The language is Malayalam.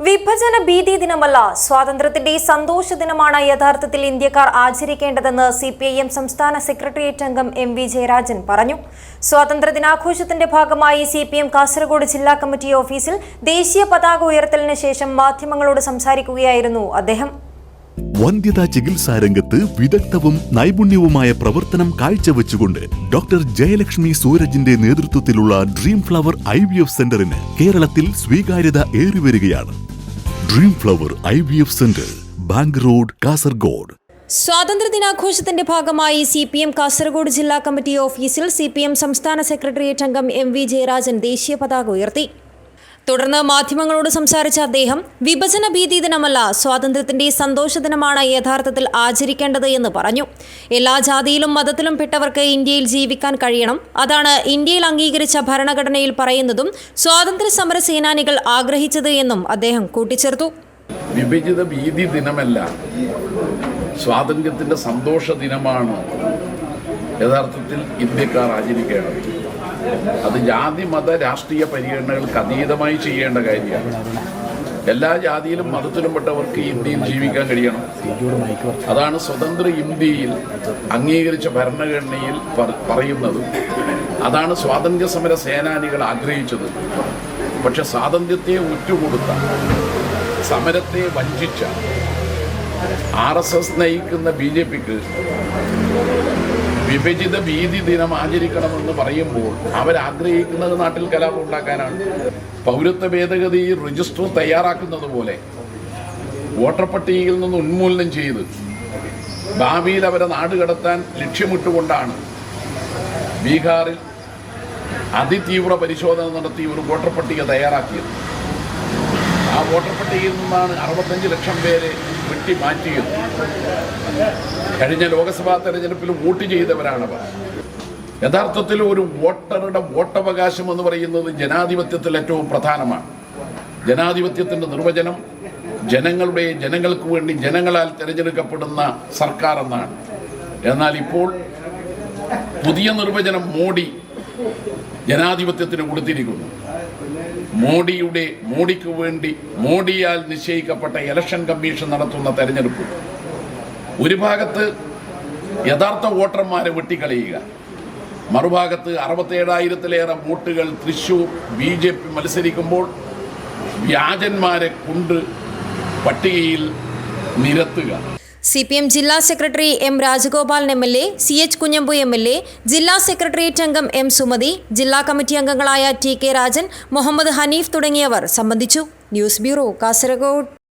വിഭജന ഭീതി ദിനമല്ല സ്വാതന്ത്ര്യത്തിന്റെ സന്തോഷ ദിനമാണ് യഥാർത്ഥത്തിൽ ഇന്ത്യക്കാർ ആചരിക്കേണ്ടതെന്ന് സി പി ഐ എം സംസ്ഥാന സെക്രട്ടേറിയറ്റ് അംഗം എം വി ജയരാജൻ പറഞ്ഞു. സ്വാതന്ത്ര്യ ദിനാഘോഷത്തിന്റെ ഭാഗമായി സി പി എം കാസർഗോഡ് ജില്ലാ കമ്മിറ്റി ഓഫീസിൽ ദേശീയ പതാക ഉയർത്തലിന് ശേഷം മാധ്യമങ്ങളോട് സംസാരിക്കുകയായിരുന്നു അദ്ദേഹം. വന്ധ്യതാ ചികിത്സാ രംഗത്ത് വിദഗ്ധവും നൈപുണ്യവുമായ പ്രവർത്തനം കാഴ്ചവെച്ചുകൊണ്ട് ഡോക്ടർ ജയലക്ഷ്മി സൂരജിന്റെ നേതൃത്വത്തിലുള്ള dream flower I V F സെന്ററിന് കേരളത്തിൽ സ്വീകാര്യത ഏറിവരികയാണ്. Dream flower I V F centre bank road Kasaragod. സ്വാതന്ത്ര്യ ദിനാഘോഷത്തിന്റെ ഭാഗമായി സി പി എം കാസർഗോഡ് ജില്ലാ കമ്മിറ്റി ഓഫീസിൽ സി പി എം സംസ്ഥാന സെക്രട്ടേറിയറ്റ് അംഗം എം വി ജയരാജൻ ദേശീയ പതാക ഉയർത്തി. തുടർന്ന് മാധ്യമങ്ങളോട് സംസാരിച്ച അദ്ദേഹം വിഭജന ഭീതി ദിനമല്ല സ്വാതന്ത്ര്യത്തിന്റെ സന്തോഷ ദിനമാണ് യഥാർത്ഥത്തിൽ ആചരിക്കേണ്ടത് എന്ന് പറഞ്ഞു. എല്ലാ ജാതിയിലും മതത്തിലും പെട്ടവർക്ക് ഇന്ത്യയിൽ ജീവിക്കാൻ കഴിയണം. അതാണ് ഇന്ത്യയിൽ അംഗീകരിച്ച ഭരണഘടനയിൽ പറയുന്നതും സ്വാതന്ത്ര്യ സമര സേനാനികൾ ആഗ്രഹിച്ചത് എന്നും അദ്ദേഹം കൂട്ടിച്ചേർത്തു. വിഭജിത ഭീതി ദിനമല്ല സ്വാതന്ത്ര്യത്തിന്റെ സന്തോഷ ദിനമാണ് യഥാർത്ഥത്തിൽ ഇന്ത്യക്കാർ ആചരിക്കേണ്ടത്. അത് ജാതി മത രാഷ്ട്രീയ പരിഗണനകൾക്ക് അതീതമായി ചെയ്യേണ്ട കാര്യമാണ്. എല്ലാ ജാതിയിലും മതത്തിലും പെട്ടവർക്ക് ഇന്ത്യയിൽ ജീവിക്കാൻ കഴിയണം. അതാണ് സ്വതന്ത്ര ഇന്ത്യയിൽ അംഗീകരിച്ച ഭരണഘടനയിൽ പറയുന്നത്. അതാണ് സ്വാതന്ത്ര്യ സമര സേനാനികൾ ആഗ്രഹിച്ചത്. പക്ഷെ സ്വാതന്ത്ര്യത്തെ ഉറ്റുകൊടുത്ത സമരത്തെ വഞ്ചിച്ച ആർ എസ് എസ് നയിക്കുന്ന ബി ജെ പിക്ക് വിഭജിത ഭീതി ദിനം ആചരിക്കണമെന്ന് പറയുമ്പോൾ അവരാഗ്രഹിക്കുന്നത് നാട്ടിൽ കലാപം ഉണ്ടാക്കാനാണ്. പൗരത്വ ഭേദഗതി രജിസ്റ്റർ തയ്യാറാക്കുന്നത് പോലെ വോട്ടർ പട്ടികയിൽ നിന്ന് ഉന്മൂലനം ചെയ്ത് ഭാവിയിൽ അവരെ നാട് കടത്താൻ ലക്ഷ്യമിട്ടുകൊണ്ടാണ് ബീഹാറിൽ അതിതീവ്ര പരിശോധന നടത്തി ഒരു വോട്ടർ പട്ടിക തയ്യാറാക്കിയത്. ആ വോട്ടർ പട്ടികയിൽ നിന്നാണ് അറുപത്തഞ്ച് ലക്ഷം പേരെ വെട്ടി മാറ്റിയത് കഴിഞ്ഞ ലോക്സഭാ തെരഞ്ഞെടുപ്പിൽ വോട്ട് ചെയ്തവരാണവർ. യഥാർത്ഥത്തിൽ ഒരു വോട്ടറുടെ വോട്ടവകാശം എന്ന് പറയുന്നത് ജനാധിപത്യത്തിൽ ഏറ്റവും പ്രധാനമാണ്. ജനാധിപത്യത്തിന്റെ നിർവചനം ജനങ്ങളുടെ ജനങ്ങൾക്ക് വേണ്ടി ജനങ്ങളാൽ തിരഞ്ഞെടുക്കപ്പെടുന്ന സർക്കാർ എന്നാണ്. എന്നാൽ ഇപ്പോൾ പുതിയ നിർവചനം മോഡി ജനാധിപത്യത്തിന് കൊടുത്തിരിക്കുന്നു. മോഡിയുടെ മോഡിക്ക് വേണ്ടി മോഡിയാൽ നിശ്ചയിക്കപ്പെട്ട ഇലക്ഷൻ കമ്മീഷൻ നടത്തുന്ന തെരഞ്ഞെടുപ്പ്. ഒരു ഭാഗത്ത് യഥാർത്ഥ വോട്ടർമാരെ വെട്ടിക്കളയുക മറുഭാഗത്ത് അറുപത്തേഴായിരത്തിലേറെ വോട്ടുകൾ തൃശൂർ ബി ജെ പി മത്സരിക്കുമ്പോൾ വ്യാജന്മാരെ കൊണ്ട് പട്ടികയിൽ നിരത്തുക. സി പി എം ജില്ലാ secretary M Rajagopalan M L A C H Kunhambu M L A ജില്ലാ സെക്രട്ടേറിയറ്റ് അംഗം എം സുമതി ജില്ലാ കമ്മിറ്റി അംഗങ്ങളായ ടി കെ രാജൻ മുഹമ്മദ് ഹനീഫ് തുടങ്ങിയവർ സംബന്ധിച്ചു. News bureau Kasaragod.